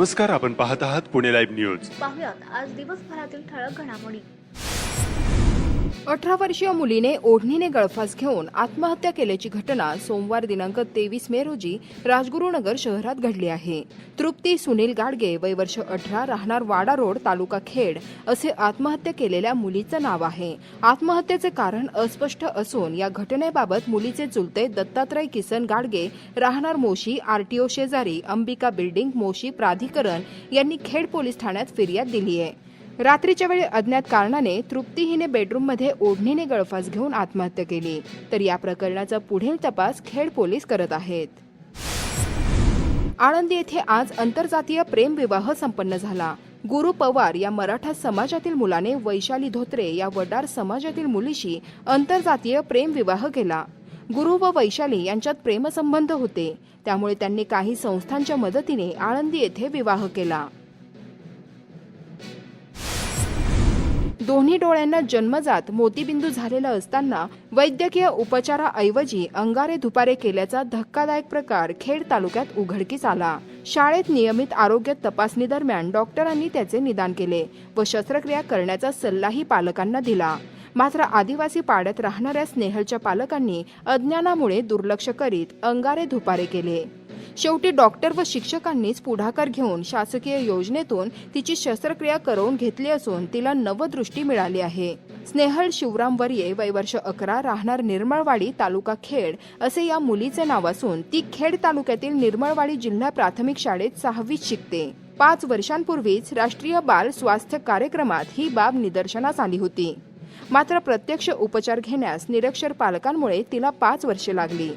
नमस्कार आपण पाहत आहात पुणे लाईव्ह न्यूज. पाहुयात आज दिवसभरातील ठळक घडामोडी. अठरा वर्षीय मुलीने ओढणीने गळफास घेऊन आत्महत्या केल्याची घटना सोमवार दिनांक तेवीस मे रोजी राजगुरुनगर शहरात घडली आहे. तृप्ती सुनील गाडगे वय वर्ष अठरा राहणार वाडा रोड तालुका खेड असे आत्महत्या केलेल्या मुलीचं नाव आहे. आत्महत्येचे कारण अस्पष्ट असून या घटनेबाबत मुलीचे चुलते दत्तात्रय किसन गाडगे राहणार मोशी आरटीओ शेजारी अंबिका बिल्डिंग मोशी प्राधिकरण यांनी खेड पोलीस ठाण्यात फिर्याद दिली आहे रात्रीच्या वेळी अज्ञात कारणाने तृप्ती हिने बेडरूममध्ये ओढणीने गळफास घेऊन आत्महत्या केली. तर या प्रकरणाचा पुढील तपास खेड पोलीस करत आहेत. आळंदी येथे आज आंतरजातीय प्रेमविवाह संपन्न झाला. गुरु पवार या मराठा समाजातील मुलाने वैशाली धोत्रे या वडार समाजातील मुलीशी आंतरजातीय प्रेमविवाह केला. गुरु व वैशाली यांच्यात प्रेमसंबंध होते. त्यामुळे त्यांनी काही संस्थांच्या मदतीने आळंदी येथे विवाह केला. दोन्ही डोळ्यांना जन्मजात मोतीबिंदू झालेला असताना वैद्यकीय उपचाराऐवजी अंगारे धुपारे केल्याचा धक्कादायक प्रकार खेड तालुक्यात उघडकीस आला. शाळेत नियमित आरोग्य तपासणी दरम्यान डॉक्टरांनी त्याचे निदान केले व शस्त्रक्रिया करण्याचा सल्लाही पालकांना दिला. मात्र आदिवासी पाड्यात राहणाऱ्या स्नेहलच्या पालकांनी अज्ञानामुळे दुर्लक्ष करीत अंगारे धुपारे केले. शेवटी डॉक्टर व शिक्षकांनीच पुढाकार घेऊन शासकीय योजनेतून तिची शस्त्रक्रिया करवून घेतली असून तिला नवदृष्टी मिळाली आहे. स्नेहल शिवराम वर्ये वय वर्ष अकरा राहणार निर्मळवाडी तालुका खेड असे या मुलीचे नाव असून ती खेड तालुक्यातील निर्मळवाडी जिल्हा प्राथमिक शाळेत सहावीत शिकते. पाच वर्षांपूर्वीच राष्ट्रीय बाल स्वास्थ्य कार्यक्रमात ही बाब निदर्शनास आली होती. मात्र प्रत्यक्ष उपचार घेण्यास निरक्षर पालकांमुळे तिला पाच वर्षे लागली.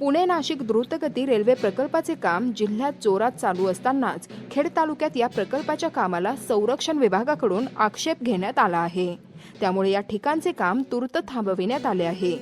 पुणे नाशिक द्रुतगती रेल्वे प्रकल्पाचे काम जिल्ह्यात जोरात चालू असतानाच खेड तालुक्यात या प्रकल्पाच्या कामाला संरक्षण विभागाकडून आक्षेप घेण्यात आला आहे. त्यामुळे या ठिकाणचे काम तूर्त थांबविण्यात आले आहे.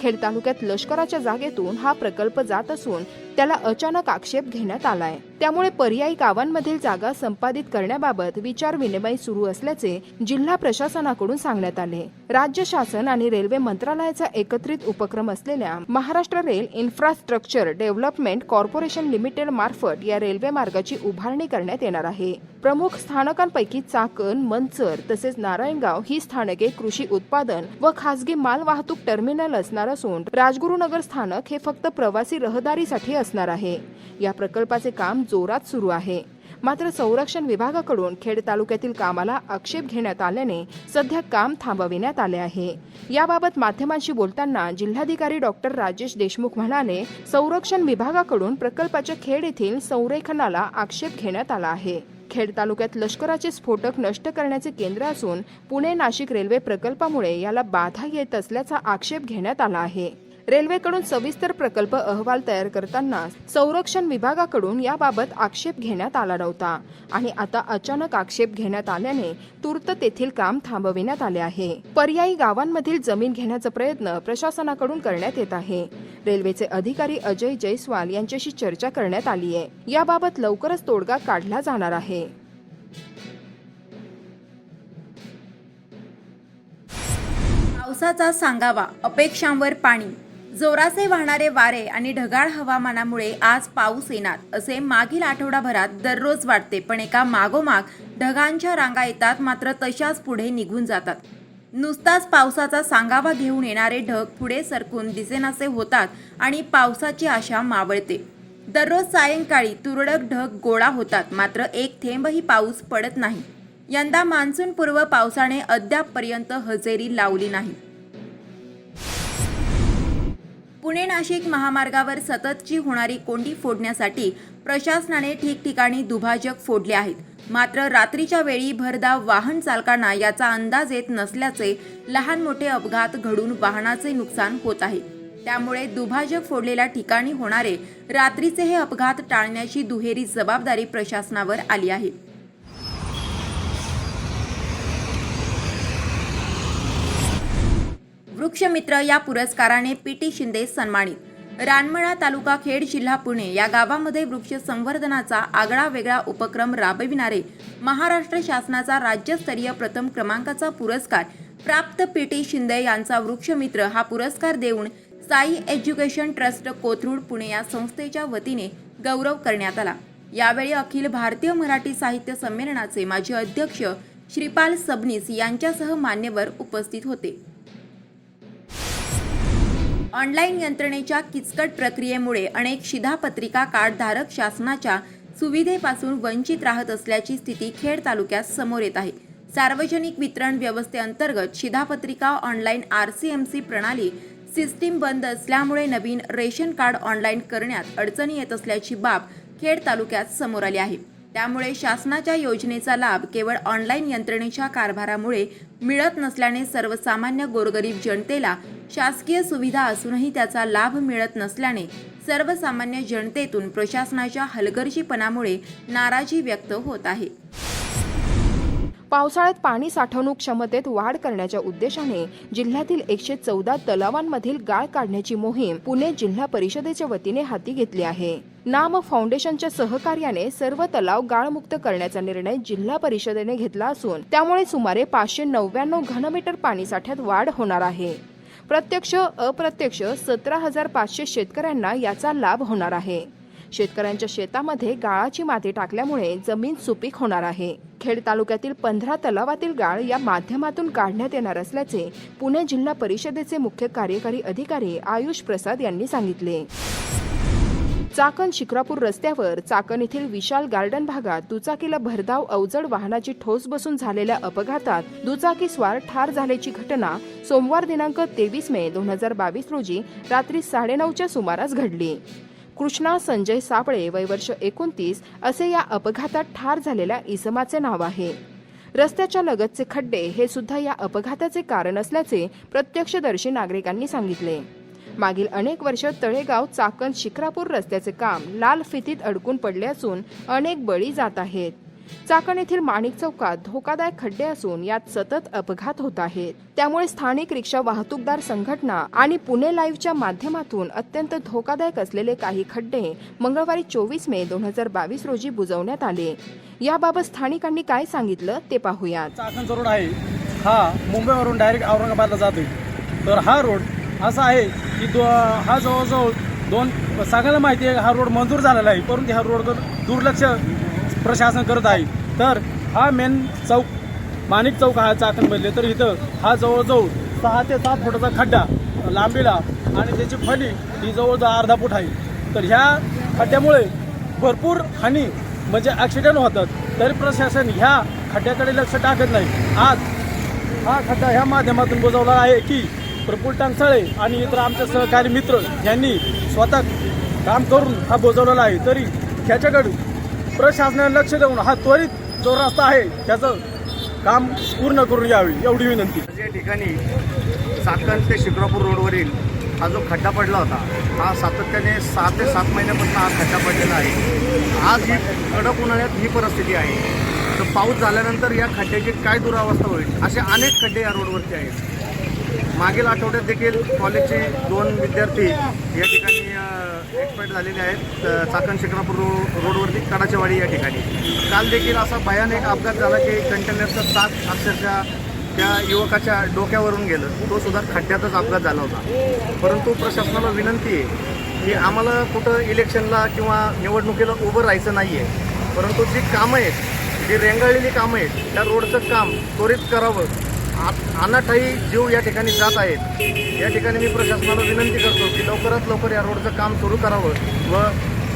खेड तालुक्यात लष्कराच्या जागेतून हा प्रकल्प जात असून त्याला अचानक आक्षेप घेण्यात आलाय. त्यामुळे पर्यायी गावांमधील जागा संपादित करण्याबाबत विचार विनिमय सुरू असल्याचे जिल्हा प्रशासनाकडून सांगण्यात आले. राज्य शासन आणि रेल्वे मंत्रालयाचा एकत्रित उपक्रम असलेल्या Maharashtra rail infrastructure development corporation limited मार्फत या रेल्वे मार्गाची उभारणी करण्यात येणार आहे. प्रमुख स्थानकांपैकी चाकण मंचर तसेच नारायणगाव ही स्थानके कृषी उत्पादन व खासगी माल वाहतूक टर्मिनल असणार असून राजगुरुनगर स्थानक हे फक्त प्रवासी रहदारीसाठी असणार आहे. या प्रकल्पाचे काम जोरात सुरू आहे. मात्र संरक्षण विभागाकडून खेड तालुक्यातील कामाला आक्षेप घेण्यात आल्याने सध्या काम थांबविण्यात आले आहे. याबाबत माध्यमांशी बोलताना जिल्हाधिकारी डॉक्टर राजेश देशमुख म्हणाले संरक्षण विभागाकडून प्रकल्पाच्या खेड येथील संरेखनाला आक्षेप घेण्यात आला आहे. खेड तालुक्यात लष्कराचे स्फोटक नष्ट करण्याचे केंद्र असून पुणे नाशिक रेल्वे प्रकल्पामुळे याला बाधा येत असल्याचा आक्षेप घेण्यात आला आहे. रेल्वेकडून सविस्तर प्रकल्प अहवाल तयार करताना संरक्षण विभागाकडून याबाबत आक्षेप घेण्यात आला नव्हता. आणि आता अचानक आक्षेप घेण्यात आल्याने तूर्त तेथील काम थांबविण्यात आले आहे. पर्यायी गावांमधील जमीन घेण्याचा प्रयत्न प्रशासनाकडून करण्यात येत आहे. रेल्वेचे अधिकारी अजय जयस्वाल यांच्याशी चर्चा करण्यात आली आहे. याबाबत लवकरच तोडगा काढला जाणार आहे. पावसाचा सांगावा अपेक्षांवर पाणी जोराचे वाहणारे वारे आणि ढगाळ हवामानामुळे आज पाऊस येणार असे मागील आठवडाभरात दररोज वाटते. पण एका मागोमाग ढगांच्या रांगा येतात मात्र तशाच पुढे निघून जातात. नुसताच पावसाचा सांगावा घेऊन येणारे ढग पुढे सरकून दिसेनासे होतात आणि पावसाची आशा मावळते. दररोज सायंकाळी तुरळक ढग गोळा होतात मात्र एक थेंबही पाऊस पडत नाही. यंदा मान्सूनपूर्व पावसाने अद्यापपर्यंत हजेरी लावली नाही. पुणे नाशिक महामार्गावर सततची होणारी कोंडी फोडण्यासाठी प्रशासनाने ठिकठिकाणी दुभाजक फोडले आहेत. मात्र रात्रीच्या वेळी भरधाव वाहन चालकांना याचा अंदाज येत नसल्याचे लहान मोठे अपघात घडून वाहनाचे नुकसान होत आहे. त्यामुळे दुभाजक फोडलेल्या ठिकाणी होणारे रात्रीचे हे अपघात टाळण्याची दुहेरी जबाबदारी प्रशासनावर आली आहे. वृक्षमित्र या पुरस्काराने पी टी शिंदे सन्मानित. रानमळा तालुका खेड जिल्हा पुणे या गावामध्ये वृक्ष संवर्धनाचा आगळा वेगळा उपक्रम राबविणारे महाराष्ट्र शासनाचा राज्यस्तरीय प्रथम क्रमांकाचा पुरस्कार प्राप्त पी टी शिंदे यांचा वृक्षमित्र हा पुरस्कार देऊन साई एज्युकेशन ट्रस्ट कोथरूड पुणे या संस्थेच्या वतीने गौरव करण्यात आला. यावेळी अखिल भारतीय मराठी साहित्य संमेलनाचे माजी अध्यक्ष श्रीपाल सबनीस यांच्यासह मान्यवर उपस्थित होते. ऑनलाईन यंत्रणेच्या किचकट प्रक्रियेमुळे अनेक शिधापत्रिका कार्डधारक शासनाच्या सुविधेपासून वंचित राहत असल्याची स्थिती खेड तालुक्यात समोर येत आहे. सार्वजनिक वितरण व्यवस्थेअंतर्गत शिधापत्रिका online R C M C प्रणाली सिस्टीम बंद असल्यामुळे नवीन रेशन कार्ड ऑनलाईन करण्यात अडचणी येत असल्याची बाब खेड तालुक्यात समोर आली आहे. त्यामुळे शासनाच्या योजनेचा लाभ केवळ ऑनलाईन यंत्रणेच्या कारभारामुळे मिळत नसल्याने सर्वसामान्य गोरगरीब जनतेला शासकीय सुविधा असूनही त्याचा लाभ मिळत नसल्याने सर्वसामान्य जनतेतून प्रशासनाच्या हलगर्जीपणामुळे नाराजी व्यक्त होत आहे. पावसाळ्यात पाणी साठवणूक क्षमतेत वाढ करण्याच्या उद्देशाने जिल्ह्यातील एकशे चौदा तलावांमधील गाळ काढण्याची मोहीम पुणे जिल्हा परिषदेच्या वतीने हाती घेतली आहे. नाम फाउंडेशनच्या सहकार्याने सर्व तलाव गाळमुक्त करण्याचा निर्णय जिल्हा परिषदेने घेतला असून त्यामुळे सुमारे पाचशे नव्याण्णव घनमीटर पाणीसाठ्यात वाढ होणार आहे. प्रत्यक्ष अप्रत्यक्ष सतरा हजार पाचशे शेतकऱ्यांना याचा लाभ होणार आहे. शेतकऱ्यांच्या शेतामध्ये गाळाची माती टाकल्यामुळे जमीन सुपीक होणार आहे. खेड तालुक्यातील पंधरा तलावातील गाळ या माध्यमातून काढण्यात येणार असल्याचे पुणे जिल्हा परिषदेचे मुख्य कार्यकारी अधिकारी आयुष प्रसाद यांनी सांगितले. चाकण शिक्रापूर रस्त्यावर चाकण येथील विशाल गार्डन भागात दुचाकीला भरधाव अवजड वाहनाची ठोस बसून झालेल्या अपघातात दुचाकी स्वार ठार झाल्याची घटना सोमवार दिनांक तेवीस मे दोन हजार बावीस रोजी रात्री साडेनऊच्या सुमारास घडली. कृष्णा संजय सापळे वय वर्ष एकोणतीस असे या अपघातात ठार झालेल्या इसमाचे नाव आहे. रस्त्याच्या लगतचे खड्डे हे सुद्धा या अपघाताचे कारण असल्याचे प्रत्यक्षदर्शी नागरिकांनी सांगितले. मागील अनेक वर्ष तळेगाव चाकण शिक्रापूर रस्त्याचे काम लाल फितीत अडकून पडले असून अनेक बळी जात आहेत. चाकण येथील माणिक चौकात धोकादायक खड्डे असून यात सतत अपघात होत आहेत. त्यामुळे स्थानिक रिक्षा वाहतूकदार संघटना आणि पुणे लाईव्हच्या माध्यमातून अत्यंत धोकादायक असलेले काही खड्डे मंगळवारी चोवीस मे दोन हजार बावीस रोजी बुजवण्यात आले. याबाबत स्थानिकांनी काय सांगितलं ते पाहूया चाकणचा रोड आहे. हा मुंबईवरून डायरेक्ट औरंगाबादला जातोय. तर हा रोड असा आहे की दो हा जवळजवळ दोन सगळ्याला माहिती आहे हा रोड मंजूर झालेला आहे. परंतु ह्या रोडवर दुर्लक्ष प्रशासन करत आहे. तर हा मेन चौक माणिक चौक हा चाकणमधले. तर इथं हा जवळजवळ सहा ते सात फुटाचा खड्डा लांबीला आणि त्याची फली ही जवळजवळ अर्धा फूट आहे. तर ह्या खड्ड्यामुळे भरपूर हानी म्हणजे ॲक्सिडेंट होतात. तरी प्रशासन ह्या खड्ड्याकडे लक्ष टाकत नाही. आज हा खड्डा ह्या माध्यमातून बुजवला आहे की प्रफुल्ल टांगसाळे आणि इतर आमचे सहकारी मित्र यांनी स्वतः काम करून हा बोजवलेला आहे. तरी त्याच्याकडून प्रशासनाने लक्ष देऊन हा त्वरित जो रस्ता आहे त्याचं काम पूर्ण करून यावे एवढी विनंती. या ठिकाणी चाकण ते शिक्रापूर रोडवरील हा जो खड्डा पडला होता हा सातत्याने सहा ते सात महिन्यापासून हा खड्डा पडलेला आहे. आज ही कडक उन्हाळ्यात ही परिस्थिती आहे. तर पाऊस झाल्यानंतर या खड्ड्याची काय दुरावस्था होईल? असे अनेक खड्डे या रोडवरती आहेत. मागील आठवड्यात देखील कॉलेजचे दोन विद्यार्थी या ठिकाणी एक्सपायर्ड झालेले आहेत. चाकण शिक्रापूर रो रोडवरती कडाचेवाडी या ठिकाणी. काल देखील असा भयानक अपघात झाला की कंटेनरचा ताक अक्षरशः त्या युवकाच्या डोक्यावरून गेलं. तो सुद्धा खड्ड्यातच अपघात झाला होता. परंतु प्रशासनाला विनंती आहे की आम्हाला कुठं इलेक्शनला किंवा निवडणुकीला उभं राहायचं नाही आहे परंतु जी कामं आहेत जी रेंगाळलेली कामं आहेत त्या रोडचं काम त्वरित करावं. अनाठाई जीव या ठिकाणी जात आहेत. या ठिकाणी मी प्रशासनाला विनंती करतो की लवकरात लवकर या रोडचं काम सुरू करावं व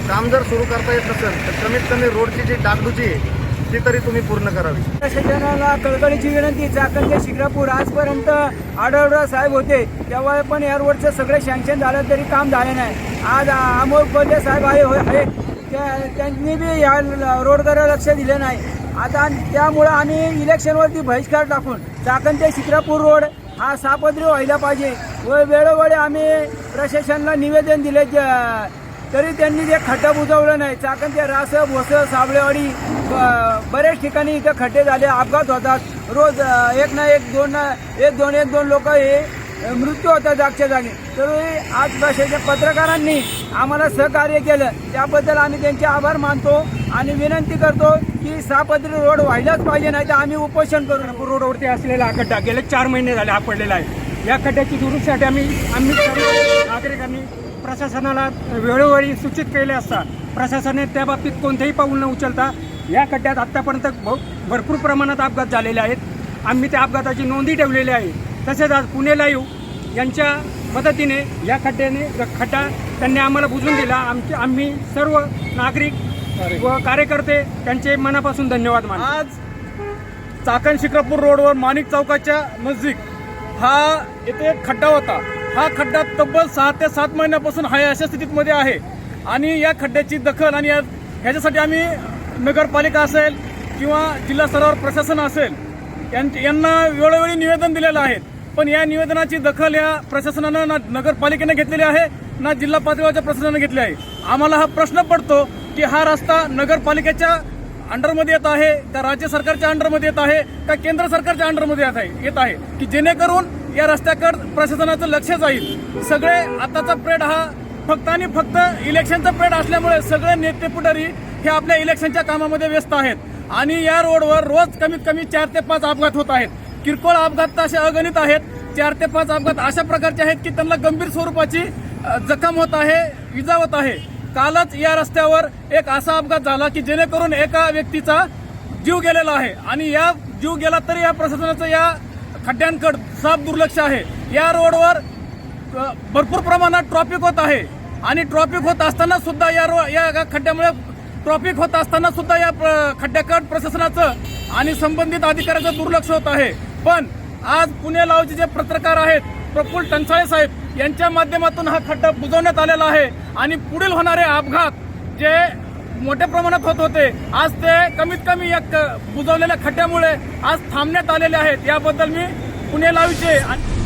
काम जर सुरू करता येत नसेल तर कमीत कमी रोडची जी डागडुजी आहे ती तरी तुम्ही पूर्ण करावी. प्रशासनाला कळकळीची विनंती चाकण ते शिक्रापूर आजपर्यंत आढळराव साहेब होते तेव्हा पण या रोडचं सगळं सँक्शन झालं तरी काम झालं नाही. आज अमोल कोल्हे साहेब आहे होय त्या- त्यांनी बी या रोडकडे लक्ष दिलं नाही. आता त्यामुळं आम्ही इलेक्शनवरती बहिष्कार टाकून चाकण ते शिक्रापूर रोड हा सापत्री व्हायला पाहिजे व वेळोवेळी आम्ही प्रशासनाला निवेदन दिले ज- तरी त्यांनी ते खड्डा बुजवलं नाही चाकण ते रास भोस साबळेवाडी बरेच ठिकाणी इथं खड्डे झाले अपघात होतात. रोज एक ना एक दोन ना एक दोन एक दोन लोक हे मृत्यू होता जागच्या जागी. तर आज भाषेच्या पत्रकारांनी आम्हाला सहकार्य केलं. त्याबद्दल आम्ही त्यांचे आभार मानतो आणि विनंती करतो की सापत्री रोड व्हायलाच पाहिजे नाही तर आम्ही उपोषण करू रोडवरती असलेला हा खड्डा गेले चार महिने झाले हा पडलेला आहे. या खड्ड्याची दुरुस्तीसाठी आम्ही आम्ही नागरिकांनी प्रशासनाला वेळोवेळी सूचित केले असता प्रशासनाने त्या बाबतीत कोणतेही पाऊल न उचलता या खड्ड्यात आत्तापर्यंत भ- भरपूर प्रमाणात अपघात झालेले आहेत. आम्ही त्या अपघाताची नोंदी ठेवलेली आहे. तसेच आज पुणे लाईव्ह यांच्या मदतीने या खड्ड्याने खड्डा त्यांनी आम्हाला बुजून दिला. आमचे आम्ही सर्व नागरिक व कार्यकर्ते त्यांचे मनापासून धन्यवाद मानतो. आज चाकण शिक्रापूर रोडवर माणिक चौकाच्या नजदीक हा इथे एक खड्डा होता. हा खड्डा तब्बल सहा ते सात महिन्यापासून आहे अशा स्थितीमध्ये आहे. आणि या खड्ड्याची दखल आणि या ह्याच्यासाठी आम्ही नगरपालिका असेल किंवा जिल्हा स्तरावर प्रशासन असेल यांना वेळोवेळी निवेदन दिलेलं आहे. पण या निवेदनाची दखल या प्रशासनानं ना नगरपालिकेनं घेतलेली आहे ना जिल्हा पातळीवरच्या प्रशासनानं घेतली आहे. आम्हाला हा प्रश्न पडतो की हा रस्ता नगरपालिकेच्या अंडरमध्ये येत आहे का राज्य सरकारच्या अंडरमध्ये येत आहे का केंद्र सरकारच्या अंडरमध्ये येत आहे येत आहे की जेणेकरून या रस्त्याकडे प्रशासनाचं लक्ष जाईल. सगळे आताचा प्रेड हा फक्त आणि फक्त इलेक्शनचा प्रेड असल्यामुळे सगळे नेते पुढारी हे आपल्या इलेक्शनच्या कामामध्ये व्यस्त आहेत. आणि या रोडवर रोज कमीत कमी चार ते पाच अपघात होत आहेत. किरकोळ अपघात तर असे अगणित आहेत. चार ते पाच अपघात अशा प्रकारचे आहेत की त्यांना गंभीर स्वरूपाची जखम होत आहे इजा होत आहे. कालच या रस्त्यावर एक असा अपघात झाला की जेणेकरून एका व्यक्तीचा जीव गेलेला आहे. आणि या जीव गेला तरी या प्रशासनाचं या खड्ड्यांकडे साफ दुर्लक्ष आहे. या रोडवर भरपूर प्रमाणात ट्रॉफिक होत आहे. आणि ट्रॉफिक होत असताना सुद्धा या रो या खड्ड्यामुळे ट्रॉफिक होत असताना सुद्धा या प्र- खड्ड्याकड प्रशासनाचं आणि संबंधित अधिकाऱ्याचं दुर्लक्ष होत आहे. पण आज पुणे लावचे जे पत्रकार आहेत प्रफुल्ल टंचाळे साहेब यांच्या माध्यमातून हा खड्डा बुजवण्यात आलेला आहे. आणि पुढील होणारे अपघात जे मोठ्या प्रमाणात होत होते आज ते कमीत कमी या बुजवलेल्या खड्ड्यामुळे आज थांबण्यात आलेले आहेत. याबद्दल मी पुणे लावचे आणि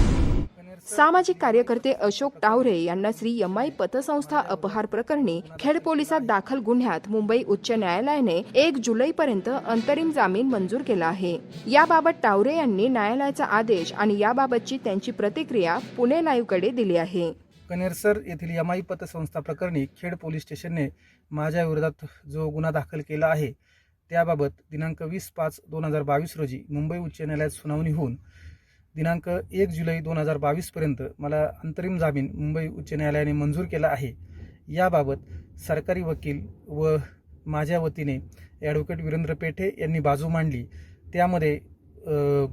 सामाजिक कार्यकर्ते अशोक टावरे यांना श्री यमाई पतसंस्था अपहार प्रकरणी खेड पोलिसात दाखल गुन्ह्यात मुंबई उच्च न्यायालयाने एक जुलैपर्यंत अंतरिम जामीन मंजूर केला आहे. याबाबत टावरे यांनी न्यायालयाचा आदेश आणि याबाबतची त्यांची प्रतिक्रिया पुणे लाईव्हकडे दिली आहे. कनेरसर येथील यमाई पतसंस्था प्रकरणी खेड पोलीस स्टेशनने माझ्या विरोधात जो गुन्हा दाखल केला आहे त्याबाबत दिनांक वीस पाच दोन हजार बावीस रोजी मुंबई उच्च न्यायालयात सुनावणी होऊन दिनांक एक जुलै दोन हजार बावीसपर्यंत मला अंतरिम जामीन मुंबई उच्च न्यायालयाने मंजूर केला आहे. याबाबत सरकारी वकील व माझ्या वतीने ॲडव्होकेट वीरेंद्र पेठे यांनी बाजू मांडली. त्यामध्ये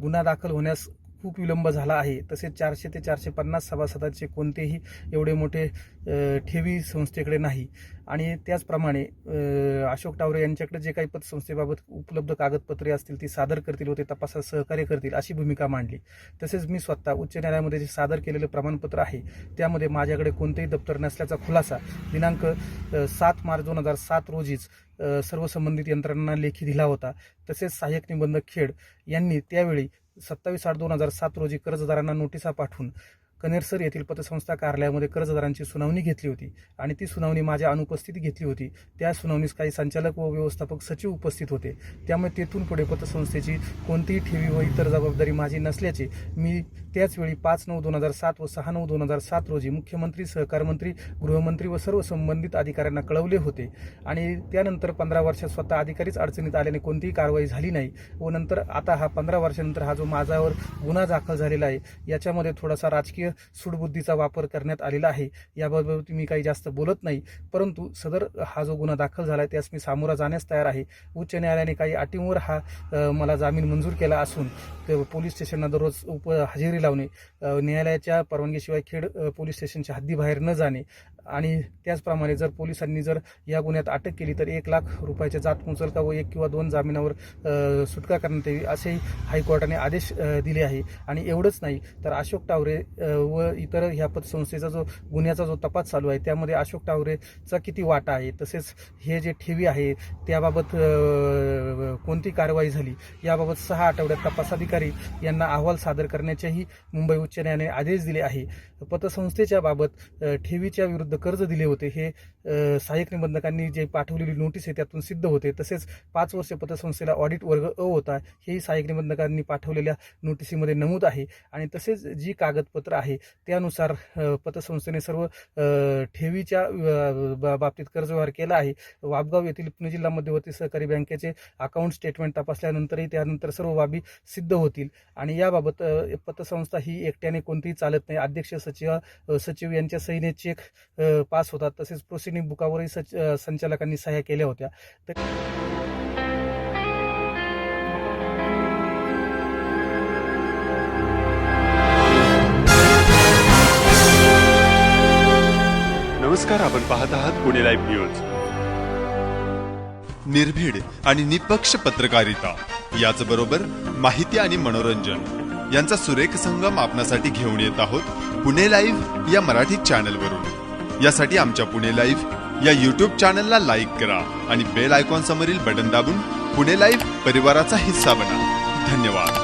गुन्हा दाखल होण्यास खूप विलंब झाला आहे. तसेच चारशे ते चारशे पन्नास सभासदांचे कोणतेही एवढे मोठे ठेवी संस्थेकडे नाही. आणि त्याचप्रमाणे अशोक टावरे यांच्याकडे जे काही पतसंस्थेबाबत उपलब्ध कागदपत्रे असतील ती सादर करतील व ते तपासात सहकार्य करतील अशी भूमिका मांडली. तसेच मी स्वतः उच्च न्यायालयामध्ये जे सादर केलेलं प्रमाणपत्र आहे त्यामध्ये माझ्याकडे कोणतेही दप्तर नसल्याचा खुलासा दिनांक सात मार्च दोन हजार सात रोजीच सर्व संबंधित यंत्रणांना लेखी दिला होता. तसेच सहाय्यक निबंधक खेड यांनी त्यावेळी सत्तावीस आठ दोन हजार सात रोजी कर्जदारांना नोटिसा पाठवून कनेरसर येथील पतसंस्था कार्यालयामध्ये कर्जदारांची सुनावणी घेतली होती आणि ती सुनावणी माझ्या अनुपस्थिती घेतली होती. त्या सुनावणीस काही संचालक व व्यवस्थापक सचिव उपस्थित होते. त्यामुळे तेथून पुढे पतसंस्थेची कोणतीही ठेवी व इतर जबाबदारी माझी नसल्याचे मी त्याचवेळी पाच नऊ दोन हजार सात व सहा नऊ दोन हजार सात रोजी मुख्यमंत्री सहकार मंत्री गृहमंत्री व सर्व संबंधित अधिकाऱ्यांना कळवले होते. आणि त्यानंतर पंधरा वर्षात स्वतः अधिकारीच अडचणीत आल्याने कोणतीही कारवाई झाली नाही व नंतर आता हा पंधरा वर्षानंतर हा जो माझ्यावर गुन्हा दाखल झालेला आहे याच्यामध्ये थोडासा राजकीय सूडबुद्धीचा वापर करण्यात आलेला आहे. याबाबत मी काही जास्त बोलत नाही. परंतु सदर हा जो गुन्हा दाखल झाला आहे त्यास मी सामोरा जाण्यास तयार आहे. उच्च न्यायालयाने काही अटींवर हा मला जामीन मंजूर केला असून पोलीस स्टेशनला दररोज उप हजेरी लावणे न्यायालयाच्या परवानगीशिवाय खेड पोलीस स्टेशनच्या हद्दीबाहेर न जाणे आणि त्याचप्रमाणे जर पोलिसांनी जर या गुन्ह्यात अटक केली तर एक लाख रुपयाच्या जात मुचलका व एक किंवा दोन जामिनावर सुटका करण्यात यावी असेही हायकोर्टाने आदेश दिले आहे. आणि एवढंच नाही तर अशोक टावरे व इतर ह्या पतसंस्थेचा जो गुन्ह्याचा जो तपास चालू आहे त्यामध्ये अशोक टावरेचा किती वाटा आहे? तसेच हे जे ठेवी आहे त्याबाबत कोणती कारवाई झाली? याबाबत सहा आठवड्यात तपास अधिकारी यांना अहवाल सादर करण्याचेही मुंबई उच्च न्यायालयाने आदेश दिले आहे. पतसंस्थेच्या बाबत ठेवीच्या विरुद्ध कर्ज दिले होते. हे सहाय्यक निबंधकांनी जे पाठवलेली नोटीस आहे त्यातून सिद्ध होते. तसेच पाच वर्ष पतसंस्थेला ऑडिट वर्ग अ होता हेही सहाय्यक निबंधकांनी पाठवलेल्या नोटिसीमध्ये नमूद आहे. आणि तसेच जी कागदपत्र आहे आहे. त्यानुसार पतसंस्थेने सर्व ठेवीच्या बा- बाबतीत कर्ज व्यवहार केला आहे. वापगाव येथील पुणे जिल्हा मध्यवर्ती सहकारी बँकेचे अकाउंट स्टेटमेंट तपासल्यानंतरही त्यानंतर सर्व बाबी सिद्ध होतील. आणि याबाबत पतसंस्था ही एकट्याने कोणतीही चालत नाही. अध्यक्ष सचिव सचिव यांच्या सहीने चेक पास होतात. तसेच प्रोसिडिंग बुकावरही सच संचालकांनी सह्या केल्या होत्या. तर नमस्कार आपण पाहत आहात पुणे लाईव्ह न्यूज निर्भीड आणि निपक्ष पत्रकारिता याचबरोबर माहिती आणि मनोरंजन. यांचा सुरेख संगम आपणासाठी घेऊन येत आहोत पुणे लाईव्ह या मराठी चॅनलवरून. यासाठी आमच्या पुणे लाईव्ह या युट्यूब चॅनलला लाईक करा आणि बेल आयकॉन समोरील बटन दाबून पुणे लाईव्ह परिवाराचा हिस्सा बना. धन्यवाद.